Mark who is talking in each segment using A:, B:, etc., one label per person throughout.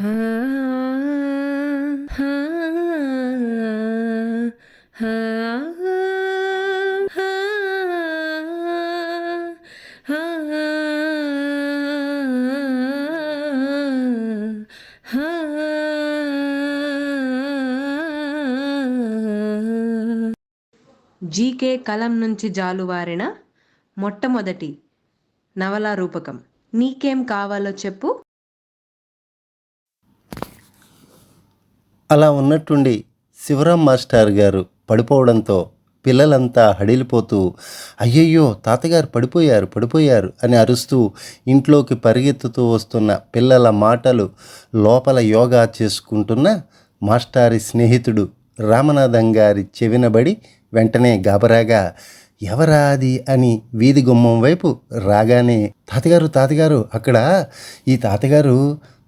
A: GK కలం నుంచి జాలువారిన మొట్టమొదటి నవలా రూపకం. నీకేం కావాలో చెప్పు.
B: అలా ఉన్నట్టుండి శివరాం మాస్టర్ గారు పడిపోవడంతో పిల్లలంతా హడిలిపోతూ అయ్యయ్యో తాతగారు పడిపోయారు పడిపోయారు అని అరుస్తూ ఇంట్లోకి పరిగెత్తుతూ వస్తున్న పిల్లల మాటలు లోపల యోగా చేసుకుంటున్న మాస్టారి స్నేహితుడు రామనాథం గారి చెవినబడి వెంటనే గాబరాగా ఎవరా అది? అని వీధి గుమ్మం వైపు రాగానే తాతగారు తాతగారు అక్కడ ఈ తాతగారు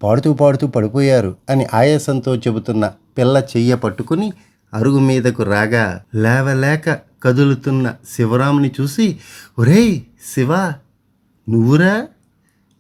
B: పాడుతూ పాడుతూ పడిపోయారు అని ఆయాసంతో చెబుతున్న పిల్ల చెయ్య పట్టుకుని అరుగు మీదకు రాగా లేవలేక కదులుతున్న శివరాముని చూసి ఒరేయ్ శివ నువ్వురా?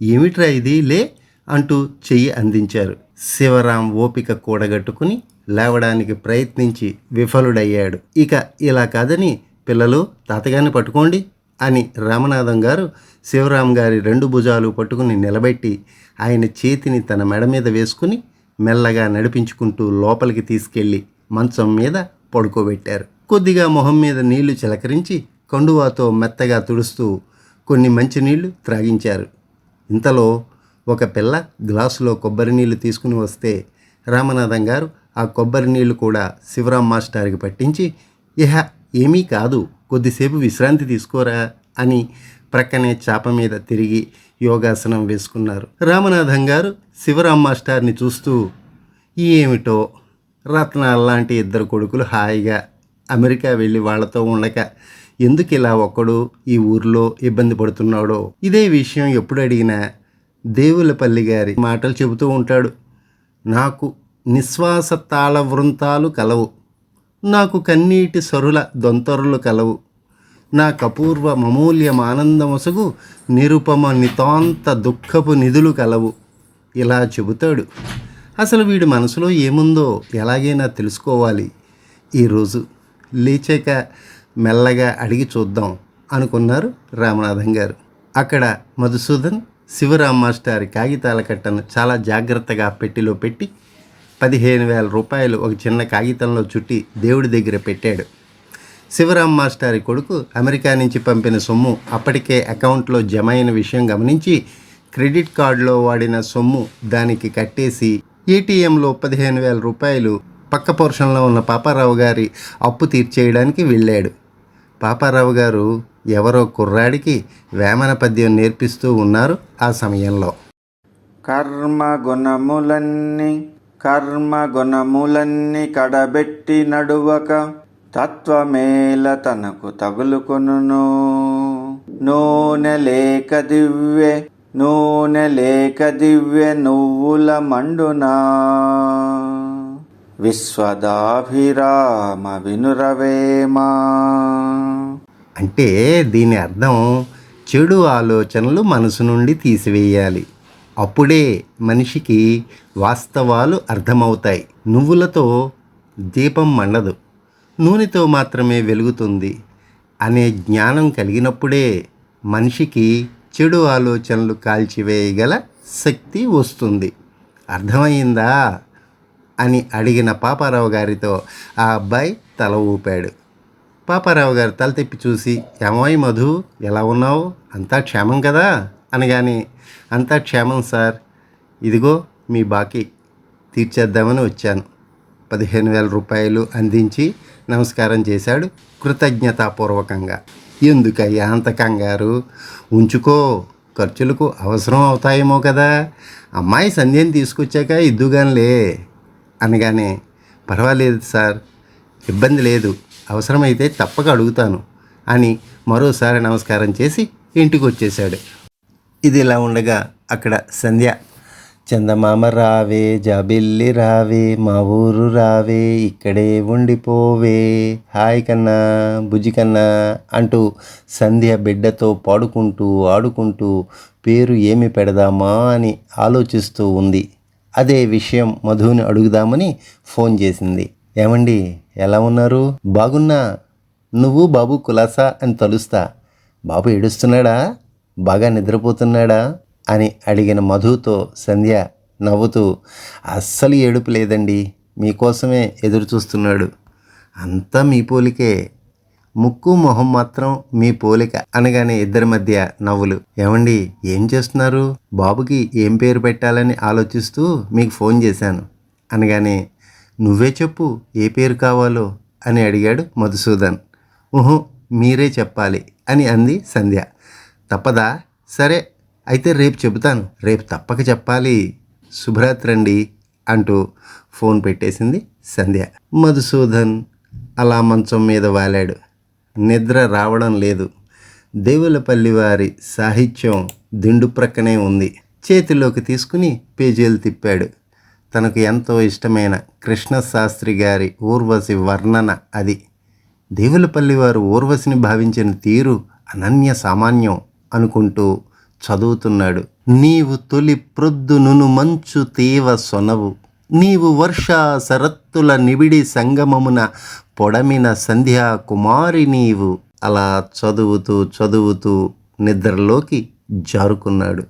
B: ఏమిట్రా ఇది? లే! అంటూ చెయ్యి అందించారు. శివరాం ఓపిక కూడగట్టుకుని లేవడానికి ప్రయత్నించి విఫలుడయ్యాడు. ఇక ఇలా కాదని పిల్లలు తాతగారిని పట్టుకోండి. అని రామనాథం గారు శివరాం గారి రెండు భుజాలు పట్టుకుని నిలబెట్టి ఆయన చేతిని తన మెడ మీద వేసుకుని మెల్లగా నడిపించుకుంటూ లోపలికి తీసుకెళ్ళి మంచం మీద పడుకోబెట్టారు. కొద్దిగా మొహం మీద నీళ్ళు చిలకరించి కండువాతో మెత్తగా తుడుస్తూ కొన్ని మంచినీళ్ళు త్రాగించారు. ఇంతలో ఒక పిల్ల గ్లాసులో కొబ్బరి నీళ్ళు తీసుకుని వస్తే రామనాథం గారు ఆ కొబ్బరి నీళ్ళు కూడా శివరాం మాస్టర్కి పట్టించి ఇహ ఏమీ కాదు కొద్దిసేపు విశ్రాంతి తీసుకోరా అని ప్రక్కనే చాప మీద తిరిగి యోగాసనం వేసుకున్నారు. రామనాథం గారు శివరాం మాస్టార్ని చూస్తూ ఏమిటో రత్నాల్లాంటి ఇద్దరు కొడుకులు హాయిగా అమెరికా వెళ్ళి వాళ్ళతో ఉండక ఎందుకు ఇలా ఒక్కడు ఈ ఊర్లో ఇబ్బంది పడుతున్నాడో? ఇదే విషయం ఎప్పుడు అడిగినా దేవులపల్లి గారి మాటలు చెబుతూ ఉంటాడు. నాకు నిశ్వాస తాళ వృంతాలు కలవు. నాకు కన్నీటి సరుల దొంతరులు కలవు. నా కపూర్వ మమూల్యం ఆనందమొసగు నిరుపమ నితాంత దుఃఖపు నిధులు కలవు. ఇలా చెబుతాడు. అసలు వీడి మనసులో ఏముందో ఎలాగైనా తెలుసుకోవాలి. ఈరోజు లేచాక మెల్లగా అడిగి చూద్దాం అనుకున్నారు రామనాథం గారు. అక్కడ మధుసూదన్ శివరామ్ మాస్టారి కాగితాల కట్టను చాలా జాగ్రత్తగా పెట్టిలో పెట్టి పదిహేను వేల రూపాయలు ఒక చిన్న కాగితంలో చుట్టి దేవుడి దగ్గర పెట్టాడు. శివరామ్ మాస్టారి కొడుకు అమెరికా నుంచి పంపిన సొమ్ము అప్పటికే అకౌంట్లో జమ అయిన విషయం గమనించి క్రెడిట్ కార్డులో వాడిన సొమ్ము దానికి కట్టేసి ఏటీఎంలో పదిహేను వేల రూపాయలు పక్క పోర్షన్లో ఉన్న పాపారావు గారి అప్పు తీర్చేయడానికి వెళ్ళాడు. పాపారావు గారు ఎవరో కుర్రాడికి వేమన పద్యం నేర్పిస్తూ ఉన్నారు ఆ సమయంలో.
C: కర్మ గుణములన్నీ కర్మ గుణములన్నీ కడబెట్టి నడువక తత్వమేల తనకు తగులుకొను నూనె లేక దివ్వె నూనె లేక దివ్య నువ్వుల మండునా. విశ్వదాభిరామ వినురవేమా.
B: అంటే దీని అర్థం చెడు ఆలోచనలు మనసు నుండి తీసివేయాలి. అప్పుడే మనిషికి వాస్తవాలు అర్థమవుతాయి. నువ్వులతో దీపం మండదు. నూనెతో మాత్రమే వెలుగుతుంది అనే జ్ఞానం కలిగినప్పుడే మనిషికి చెడు ఆలోచనలు కాల్చివేయగల శక్తి వస్తుంది. అర్థమైందా అని అడిగిన పాపారావు గారితో ఆ అబ్బాయి తల ఊపాడు. పాపారావు గారు తల తిప్పి చూసి ఏమోయ్ మధు ఎలా ఉన్నావు? అంతా క్షేమం కదా? అనగానే అంతా క్షేమం సార్. ఇదిగో మీ బాకీ. తీర్చేద్దామని వచ్చాను. పదిహేను వేల రూపాయలు అందించి నమస్కారం చేశాడు కృతజ్ఞతాపూర్వకంగా. ఎందుకయ్యా అంత కంగారు? ఉంచుకో. ఖర్చులకు అవసరం అవుతాయేమో కదా. అమ్మాయి సంధ్యని తీసుకొచ్చాక ఇద్దుగానిలే. అనగానే పర్వాలేదు సార్. ఇబ్బంది లేదు. అవసరమైతే తప్పక అడుగుతాను. అని మరోసారి నమస్కారం చేసి ఇంటికి వచ్చేశాడు ఇది ఇలా ఉండగా అక్కడ సంధ్య చందమామ రావే జాబిల్లి రావే మా ఊరు రావే ఇక్కడే ఉండిపోవే హాయ్ కన్నా బుజ్జి కన్నా అంటూ సంధ్య బిడ్డతో పాడుకుంటూ ఆడుకుంటూ పేరు ఏమి పెడదామా అని ఆలోచిస్తూ ఉంది. అదే విషయం మధుని అడుగుదామని ఫోన్ చేసింది. ఏమండి ఎలా ఉన్నారు? బాగున్నా? నువ్వు బాబు కులాసా అని తలుస్తా. బాబు ఏడుస్తున్నాడా? బాగా నిద్రపోతున్నాడా? అని అడిగిన మధుతో సంధ్య నవ్వుతూ అస్సలు ఏడుపు లేదండి. మీకోసమే ఎదురు చూస్తున్నాడు అంతా మీ పోలికే. ముక్కు మొహం మాత్రం మీ పోలిక అనగానే ఇద్దరి మధ్య నవ్వులు. ఏమండి ఏం చేస్తున్నారు? బాబుకి ఏం పేరు పెట్టాలని ఆలోచిస్తూ మీకు ఫోన్ చేశాను అనగానే నువ్వే చెప్పు ఏ పేరు కావాలో అని అడిగాడు మధుసూదన్. ఊహు మీరే చెప్పాలి అని అంది సంధ్య. తప్పదా? సరే అయితే రేపు చెబుతాను. రేపు తప్పక చెప్పాలి. శుభరాత్రండి అంటూ ఫోన్ పెట్టేసింది సంధ్య. మధుసూదన్ అలా మంచం మీద వాలాడు. నిద్ర రావడం లేదు. దేవులపల్లి వారి సాహిత్యం దిండు ప్రక్కనే ఉంది. చేతిలోకి తీసుకుని పేజీలు తిప్పాడు. తనకు ఎంతో ఇష్టమైన కృష్ణశాస్త్రి గారి ఊర్వశి వర్ణన అది. దేవులపల్లి వారు ఊర్వశిని భావించిన తీరు అనన్య సామాన్యం. అనుకుంటూ చదువుతున్నాడు. నీవు తొలి ప్రొద్దునును మంచు తీవ సొనవు. నీవు వర్ష శరత్తుల నిబిడి సంగమమున పొడమిన సంధ్యా కుమారి నీవు. అలా చదువుతూ చదువుతూ నిద్రలోకి జారుకున్నాడు.